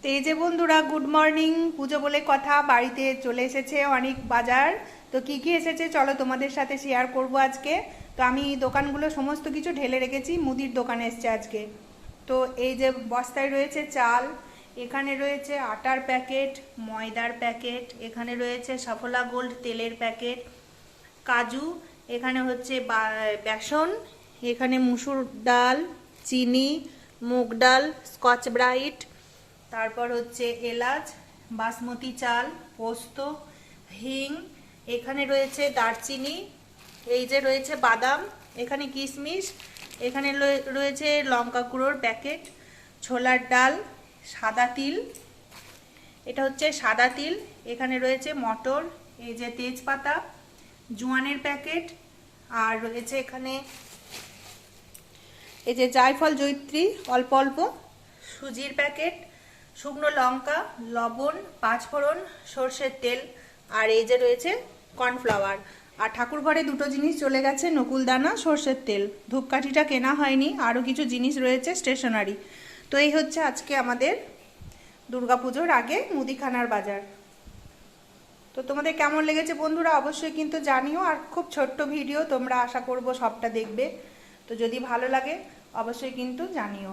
তো এই যে বন্ধুরা গুড মর্নিং পুজো বলে কথা, বাড়িতে চলে এসেছে অনেক বাজার। তো কি কি এসেছে চলো তোমাদের সাথে শেয়ার করব আজকে। তো আমি দোকানগুলো সমস্ত কিছু ঢেলে রেখেছি, মুদির দোকানে এসছে আজকে। তো এই যে বস্তায় রয়েছে চাল, এখানে রয়েছে আটার প্যাকেট, ময়দার প্যাকেট, এখানে রয়েছে সফলা গোল্ড তেলের প্যাকেট, কাজু, এখানে হচ্ছে বেসন, এখানে মুসুর ডাল, চিনি, মুগ ডাল, স্কচ ব্রাইট তারপর হচ্ছে এলাচ, বাসমতি চাল, পোস্ত, হিং, এখানে রয়েছে দারচিনি, এই যে রয়েছে বাদাম, এখানে কিশমিশ, এখানে রয়েছে লঙ্কা গুঁড়োর প্যাকেট, ছোলার ডাল, সাদা তিল, এটা হচ্ছে সাদা তিল, এখানে রয়েছে মটর, এই যে তেজপাতা, জোয়ানের প্যাকেট, আর রয়েছে এখানে এই যে জায়ফল জৈত্রী, অল্প অল্প, সুজির প্যাকেট শুকনো লঙ্কা, লবণ, পাঁচফোড়ন, সর্ষের তেল, আর এই যে রয়েছে কর্নফ্লাওয়ার। আর ঠাকুর ঘরে দুটো জিনিস চলে গেছে, নকুলদানা, সর্ষের তেল। ধূপকাঠিটা কেনা হয়নি, আরও কিছু জিনিস রয়েছে স্টেশনারি। তো এই হচ্ছে আজকে আমাদের দুর্গাপুজোর আগে মুদিখানার বাজার। তো তোমাদের কেমন লেগেছে বন্ধুরা অবশ্যই কিন্তু জানিও, আর খুব ছোট্ট ভিডিও, তোমরা আশা করব সবটা দেখবে। তো যদি ভালো লাগে, অবশ্যই কিন্তু জানিও।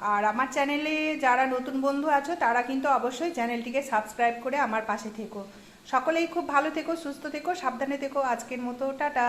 আর আমার চ্যানেলে যারা নতুন বন্ধু আছো, তারা কিন্তু অবশ্যই চ্যানেলটিকে সাবস্ক্রাইব করে আমার পাশে থেকো। সকলেই খুব ভালো থেকো, সুস্থ থেকো, সাবধানে থেকো। আজকের মতো, টাটা।